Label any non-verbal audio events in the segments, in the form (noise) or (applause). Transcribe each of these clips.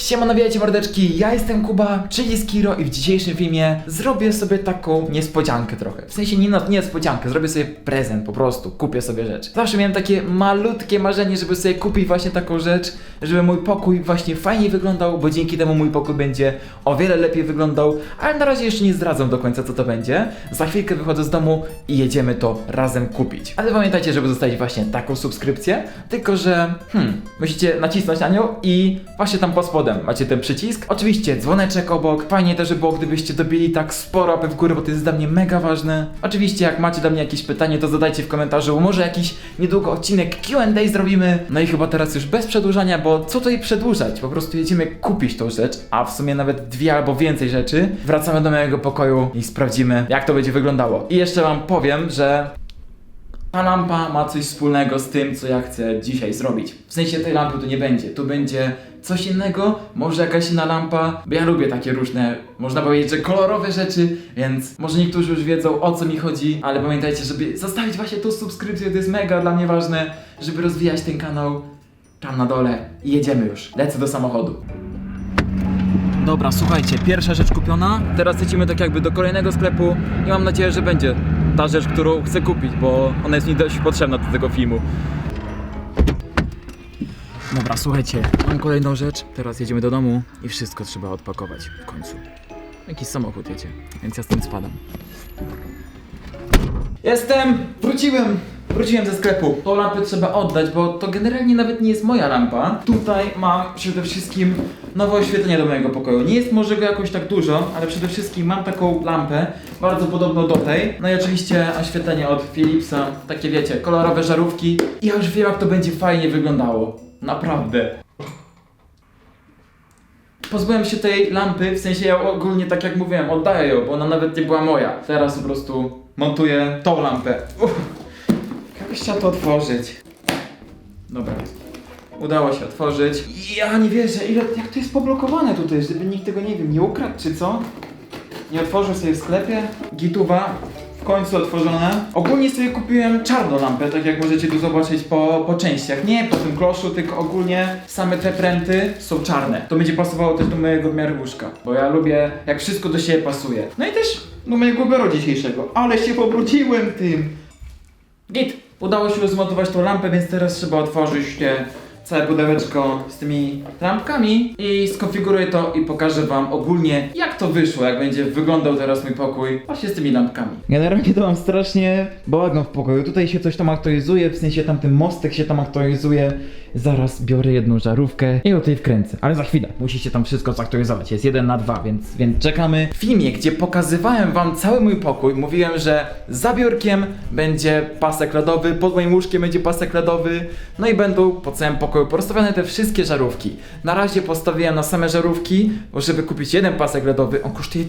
Siema, nawijajcie mordeczki, ja jestem Kuba, czyli Skiro i w dzisiejszym filmie zrobię sobie taką niespodziankę trochę. W sensie nie, no, nie niespodziankę, zrobię sobie prezent po prostu, kupię sobie rzecz. Zawsze miałem takie malutkie marzenie, żeby sobie kupić właśnie taką rzecz, żeby mój pokój właśnie fajnie wyglądał, bo dzięki temu mój pokój będzie o wiele lepiej wyglądał, ale na razie jeszcze nie zdradzam do końca co to będzie. Za chwilkę wychodzę z domu i jedziemy to razem kupić. Ale pamiętajcie, żeby zostawić właśnie taką subskrypcję, tylko że hmm, musicie nacisnąć na nią i właśnie tam pod spodem macie ten przycisk. Oczywiście dzwoneczek obok. Fajnie też by było, gdybyście dobili tak sporo łapy w górę, bo to jest dla mnie mega ważne. Oczywiście jak macie do mnie jakieś pytanie, to zadajcie w komentarzu. Może jakiś niedługo odcinek Q&A zrobimy. No i chyba teraz już bez przedłużania, bo co tutaj przedłużać? Po prostu jedziemy kupić tą rzecz, a w sumie nawet dwie albo więcej rzeczy. Wracamy do mojego pokoju i sprawdzimy, jak to będzie wyglądało. I jeszcze wam powiem, że ta lampa ma coś wspólnego z tym, co ja chcę dzisiaj zrobić. W sensie tej lampy tu nie będzie. Tu będzie coś innego, może jakaś inna lampa, bo ja lubię takie różne, można powiedzieć, że kolorowe rzeczy, więc może niektórzy już wiedzą o co mi chodzi, ale pamiętajcie, żeby zostawić właśnie tą subskrypcję, to jest mega dla mnie ważne, żeby rozwijać ten kanał tam na dole i jedziemy już. Lecę do samochodu. Dobra, słuchajcie, pierwsza rzecz kupiona. Teraz lecimy tak jakby do kolejnego sklepu i mam nadzieję, że będzie ta rzecz, którą chcę kupić, bo ona jest mi dość potrzebna do tego filmu. Dobra, słuchajcie, mam kolejną rzecz. Teraz jedziemy do domu i wszystko trzeba odpakować w końcu. Jakiś samochód jedzie, więc ja stąd spadam. Jestem! Wróciłem! Wróciłem ze sklepu. Tą lampę trzeba oddać, bo to generalnie nawet nie jest moja lampa. Tutaj mam przede wszystkim nowe oświetlenie do mojego pokoju. Nie jest może go jakoś tak dużo, ale przede wszystkim mam taką lampę, bardzo podobną do tej. No i oczywiście oświetlenie od Philipsa, takie wiecie, kolorowe żarówki. I ja już wiem jak to będzie fajnie wyglądało. Naprawdę. Pozbyłem się tej lampy, w sensie ja ogólnie tak jak mówiłem, oddaję ją, bo ona nawet nie była moja. Teraz po prostu montuję tą lampę. Uff. Chciał to otworzyć. Dobra. Udało się otworzyć. Ja nie wierzę, ile, jak to jest poblokowane tutaj, żeby nikt tego nie wiem, nie ukradł czy co? Nie otworzył sobie w sklepie. Gituwa. W końcu otworzone. Ogólnie sobie kupiłem czarną lampę, tak jak możecie tu zobaczyć po, po częściach. Nie po tym kloszu, tylko ogólnie same te pręty są czarne. To będzie pasowało też do mojego miary łóżka. Bo ja lubię, jak wszystko do siebie pasuje. No i też do mojego ubioru dzisiejszego. Ale się pobrudziłem tym. Git! Udało się już zmontować tą lampę, więc teraz trzeba otworzyć te całe pudełeczko z tymi lampkami i skonfiguruję to i pokażę wam ogólnie jak to wyszło, jak będzie wyglądał teraz mój pokój właśnie z tymi lampkami. Generalnie to mam strasznie bałagan w pokoju. Tutaj się coś tam aktualizuje, w sensie tam ten mostek się tam aktualizuje. Zaraz biorę jedną żarówkę i o tej wkręcę, ale za chwilę musicie tam wszystko zaktualizować. Jest jeden na dwa, więc, więc czekamy. W filmie, gdzie pokazywałem wam cały mój pokój, mówiłem, że za biurkiem będzie pasek LEDowy, pod moim łóżkiem będzie pasek LEDowy, no i będą po całym pokoju porozstawione te wszystkie żarówki. Na razie postawiłem na same żarówki, bo żeby kupić jeden pasek LEDowy, on kosztuje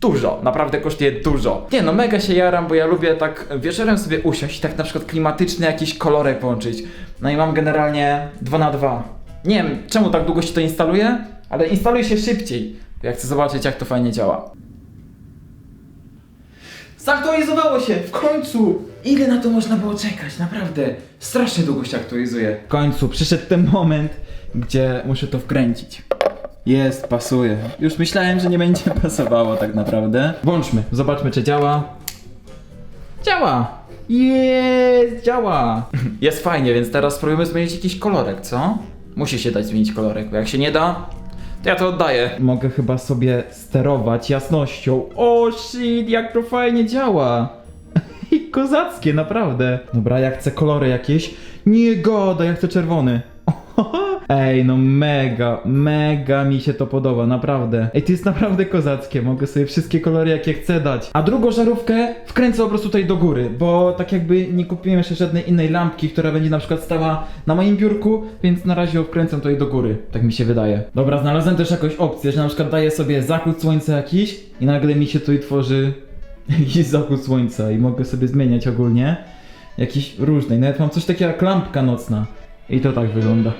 dużo, naprawdę kosztuje dużo. Nie no, mega się jaram, bo ja lubię tak wieczorem sobie usiąść i tak na przykład klimatyczny jakiś kolorek połączyć. No i mam generalnie 2 na 2 Nie wiem, czemu tak długo się to instaluje, ale instaluje się szybciej. Ja chcę zobaczyć, jak to fajnie działa. Zaktualizowało się! W końcu! Ile na to można było czekać? Naprawdę. Strasznie długo się aktualizuje. W końcu przyszedł ten moment, gdzie muszę to wkręcić. Jest, pasuje. Już myślałem, że nie będzie (laughs) pasowało tak naprawdę. Włączmy, zobaczmy czy działa. Działa! Jest, działa! (laughs) Jest fajnie, więc teraz spróbujemy zmienić jakiś kolorek, co? Musi się dać zmienić kolorek, bo jak się nie da, to ja to oddaję. Mogę chyba sobie sterować jasnością. O shit, jak to fajnie działa! (laughs) I kozackie, naprawdę. Dobra, ja chcę kolory jakieś. Nie goda, ja chcę czerwony. Ej, no mega, mega mi się to podoba, naprawdę. Ej, to jest naprawdę kozackie, mogę sobie wszystkie kolory jakie chcę dać. A drugą żarówkę wkręcę po prostu tutaj do góry, bo tak jakby nie kupiłem jeszcze żadnej innej lampki, która będzie na przykład stała na moim biurku, więc na razie ją wkręcę tutaj do góry, tak mi się wydaje. Dobra, znalazłem też jakąś opcję, że na przykład daję sobie zachód słońca jakiś i nagle mi się tutaj tworzy (laughs) jakiś zachód słońca i mogę sobie zmieniać ogólnie. Jakiś różny, nawet mam coś takiego jak lampka nocna. I to tak wygląda.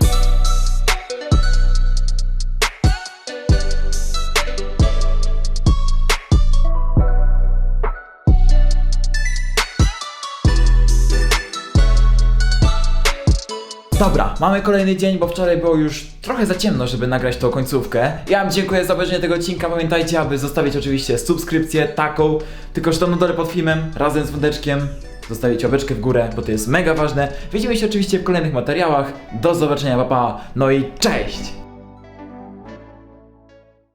Dobra, mamy kolejny dzień, bo wczoraj było już trochę za ciemno, żeby nagrać tą końcówkę. Ja wam dziękuję za obejrzenie tego odcinka. Pamiętajcie, aby zostawić oczywiście subskrypcję taką, tylko że dole pod filmem, razem z wąteczkiem. Zostawić łapeczkę w górę, bo to jest mega ważne. Widzimy się oczywiście w kolejnych materiałach. Do zobaczenia, papa. No i cześć!